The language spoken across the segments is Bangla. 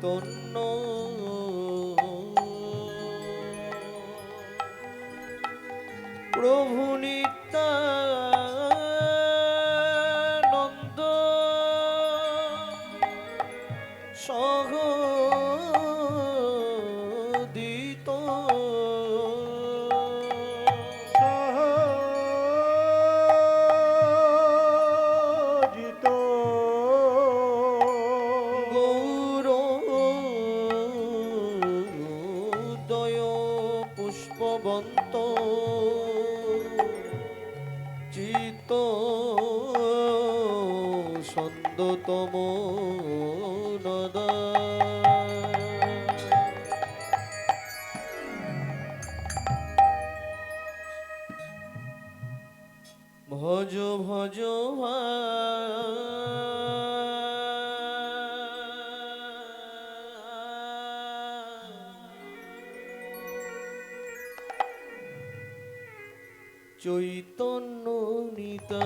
多。সন্দতম নদা। ভজ ভজ চৈতন্য নিতা।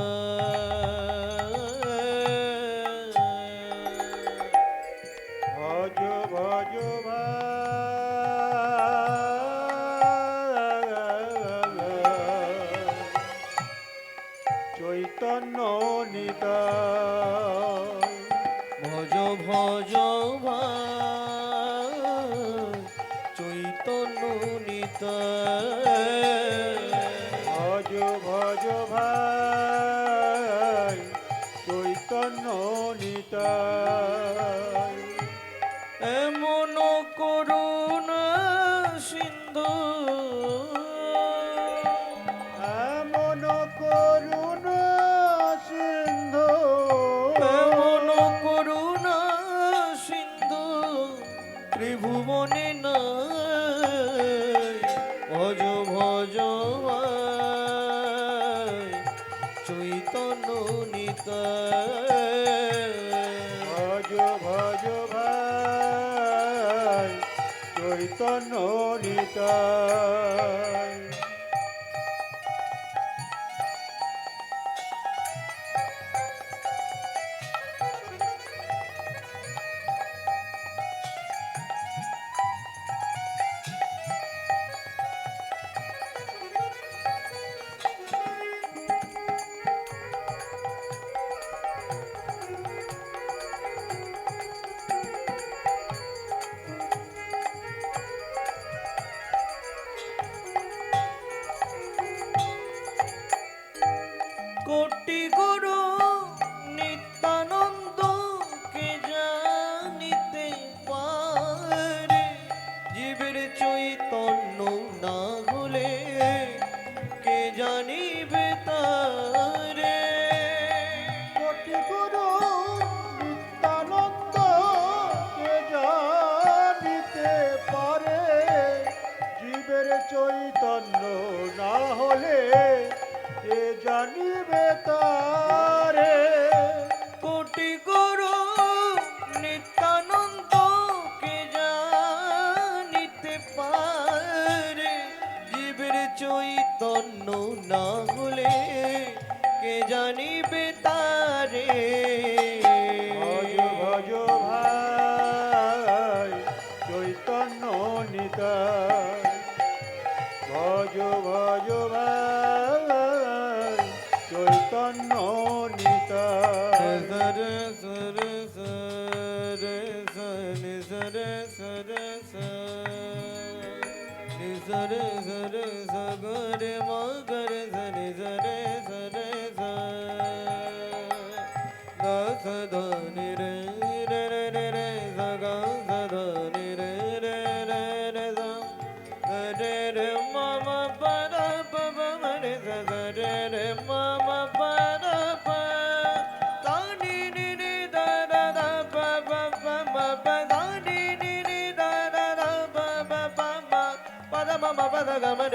ভজ ভজ চৈতন্য নিতা। ভজ চৈতন্য নিতাই ভজ ভজ ভাই চৈতন্য নিতাই জীবের চৈতন্য না হলে কে জানিবে তারে নিতাই ভজ ভজ ভাই চৈতন্য নিতাই সরে সরে সরে সরে সরে সরে সরে সরে সগরে মগর সরে সরে সরে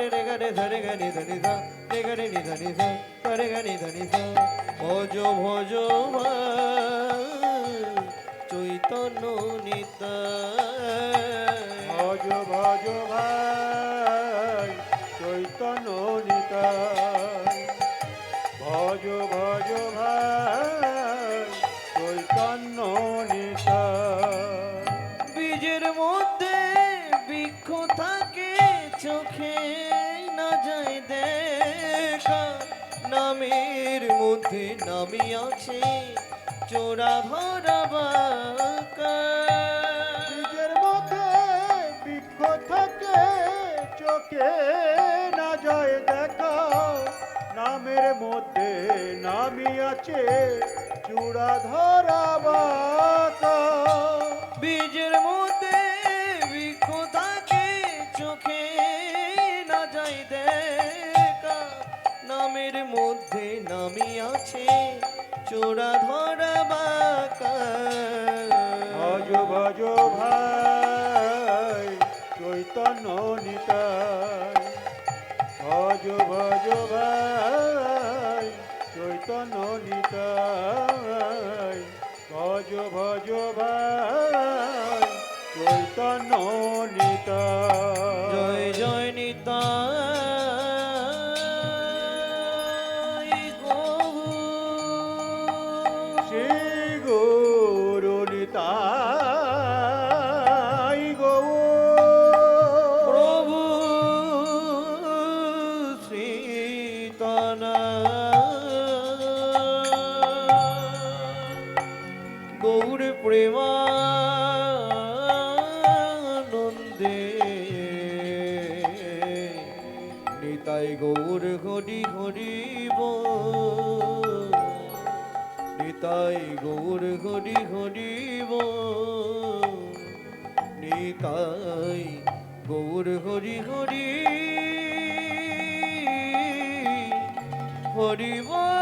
রে রে রে ধরে ধরে গনি ধনি ভজ ভজ চৈতন্য নিত ভজ ভজ ভাই চৈতন্য নিত ভজ ভজ ভাই চৈতন্য মধ্যে নামিয়াছে চোরা ভরা বাঁকা। মধ্যে বৃক্ষ থাকে, চোখে না যায় দেখা। নামের মধ্যে নামি আছে চোরা ধরা বাঁকা। ভজ ভজ ভাই, চৈতন্য নিতাই। ভজ ভজ ভাই, চৈতন্য নিতাই। ভজ ভজ ভাই, চৈতন্য নিতাই। প্রেমানন্দে। নিতাই গৌর হরি হরিব নিতাই গৌর হরি হরিব নিতাই গৌর হরি হরি। জয়